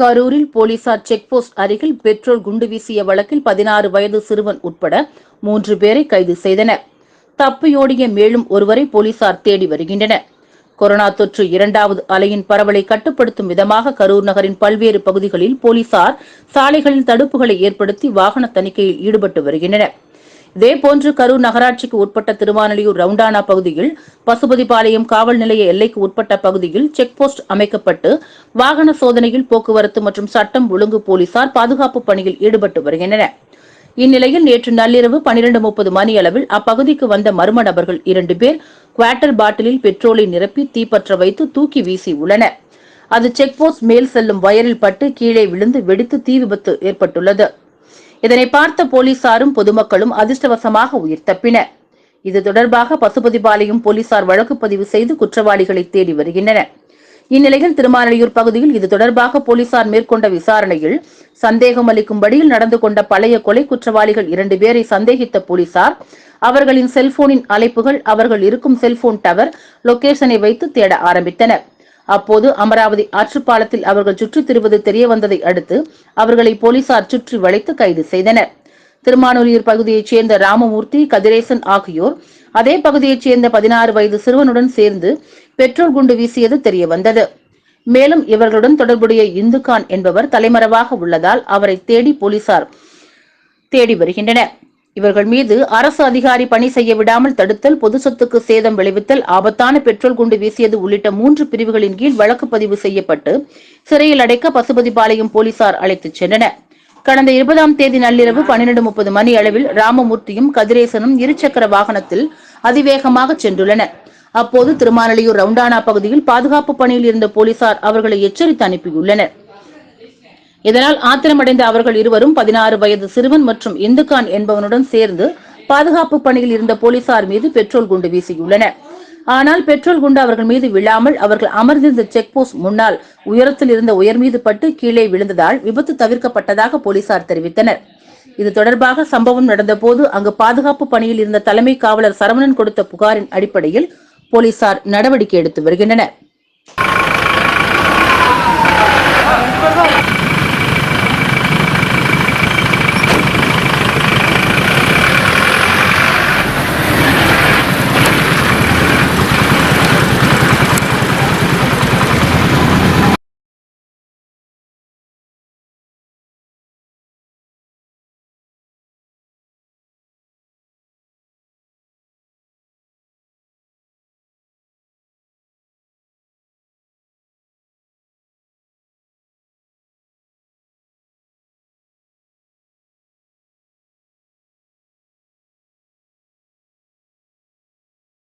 கரூரில் போலீசார் check post அருகில் பெட்ரோல் குண்டு வீசிய வழக்கில் பதினாறு வயது சிறுவன் உட்பட மூன்று பேரை கைது செய்தனர். தப்பியோடிய மேலும் ஒருவரை போலீசார் தேடி வருகின்றனர். கொரோனா தொற்று இரண்டாவது அலையின் பரவலை கட்டுப்படுத்தும் விதமாக கரூர் நகரின் பல்வேறு பகுதிகளில் போலீசார் சாலைகளில் தடுப்புகளை ஏற்படுத்தி வாகன தணிக்கையில் ஈடுபட்டு வருகின்றனர். இதேபோன்று கரூர் நகராட்சிக்கு உட்பட்ட திருவானலியூர் ரவுண்டானா பகுதியில் பசுபதிபாளையம் காவல் நிலைய எல்லைக்கு உட்பட்ட பகுதியில் செக் போஸ்ட் அமைக்கப்பட்டு வாகன சோதனையில் போக்குவரத்து மற்றும் சட்டம் ஒழுங்கு போலீசார் பாதுகாப்பு பணியில் ஈடுபட்டு வருகின்றனர். இந்நிலையில் நேற்று நள்ளிரவு பனிரெண்டு முப்பது மணி அளவில் அப்பகுதிக்கு வந்த மர்ம நபர்கள் இரண்டு பேர் குவார்ட்டர் பாட்டிலில் பெட்ரோலை நிரப்பி தீப்பற்ற வைத்து தூக்கி வீசி உள்ளனர். அது செக் போஸ்ட் மேல் செல்லும் வயரில் பட்டு கீழே விழுந்து வெடித்து தீ விபத்து ஏற்பட்டுள்ளது. இதனை பார்த்த போலீசாரும் பொதுமக்களும் அதிர்ஷ்டவசமாக உயிர் தப்பினர். இது தொடர்பாக பசுபதிபாளையம் போலீசார் வழக்கு பதிவு செய்து குற்றவாளிகளை தேடி வருகின்றனர். இந்நிலையில் திருமாலையூர் பகுதியில் இது தொடர்பாக போலீசார் மேற்கொண்ட விசாரணையில் சந்தேகம் அளிக்கும் படியில் நடந்து கொண்ட பழைய கொலை குற்றவாளிகள் இரண்டு பேரை சந்தேகித்த போலீசார் அவர்களின் செல்போனின் அழைப்புகள் அவர்கள் இருக்கும் செல்போன் டவர் லொகேஷனை வைத்து தேட ஆரம்பித்தனர். அப்போது அமராவதி ஆற்றுப்பாலத்தில் அவர்கள் சுற்றித் திரிவது தெரிய வந்ததை அடுத்து அவர்களை போலீசார் சுற்றி வளைத்து கைது செய்தனர். திருமானூரியூர் பகுதியைச் சேர்ந்த ராமமூர்த்தி கதிரேசன் ஆகியோர் அதே பகுதியைச் சேர்ந்த பதினாறு வயது சிறுவனுடன் சேர்ந்து பெட்ரோல் குண்டு வீசியது தெரிய வந்தது மேலும் இவர்களுடன் தொடர்புடைய இந்துகான் என்பவர் தலைமறைவாக உள்ளதால் அவரை தேடி போலீசார் தேடி வருகின்றனர். இவர்கள் மீது அரசு அதிகாரி பணி செய்ய விடாமல் தடுத்தல் பொது சொத்துக்கு சேதம் விளைவித்தல் ஆபத்தான பெட்ரோல் குண்டு வீசியது உள்ளிட்ட மூன்று பிரிவுகளின் கீழ் வழக்கு பதிவு செய்யப்பட்டு சிறையில் அடைக்க பசுபதிபாளையம் போலீசார் அழைத்துச் சென்றனர். கடந்த இருபதாம் தேதி நள்ளிரவு பன்னிரண்டு முப்பது மணி அளவில் ராமமூர்த்தியும் கதிரேசனும் இருசக்கர வாகனத்தில் அதிவேகமாக சென்றுள்ளனர். அப்போது திருமானலியூர் ரவுண்டானா பகுதியில் பாதுகாப்பு பணியில் இருந்த போலீசார் அவர்களை எச்சரித்து அனுப்பியுள்ளனர். இதனால் ஆத்திரமடைந்த அவர்கள் இருவரும் பதினாறு வயது சிறுவன் மற்றும் இந்துகான் என்பவனுடன் சேர்ந்து பாதுகாப்பு பணியில் இருந்த போலீசார் மீது பெட்ரோல் குண்டு வீசியுள்ளனர். ஆனால் பெட்ரோல் குண்டு அவர்கள் மீது விழாமல் அவர்கள் அமர்ந்திருந்த செக் போஸ்ட் முன்னால் உயரத்தில் இருந்த உயர் மீது பட்டு கீழே விழுந்ததால் விபத்து தவிர்க்கப்பட்டதாக போலீசார் தெரிவித்தனர். இது தொடர்பாக சம்பவம் நடந்தபோது அங்கு பாதுகாப்பு பணியில் இருந்த தலைமை காவலர் சரவணன் கொடுத்த புகாரின் அடிப்படையில் போலீசார் நடவடிக்கை எடுத்து வருகின்றனர்.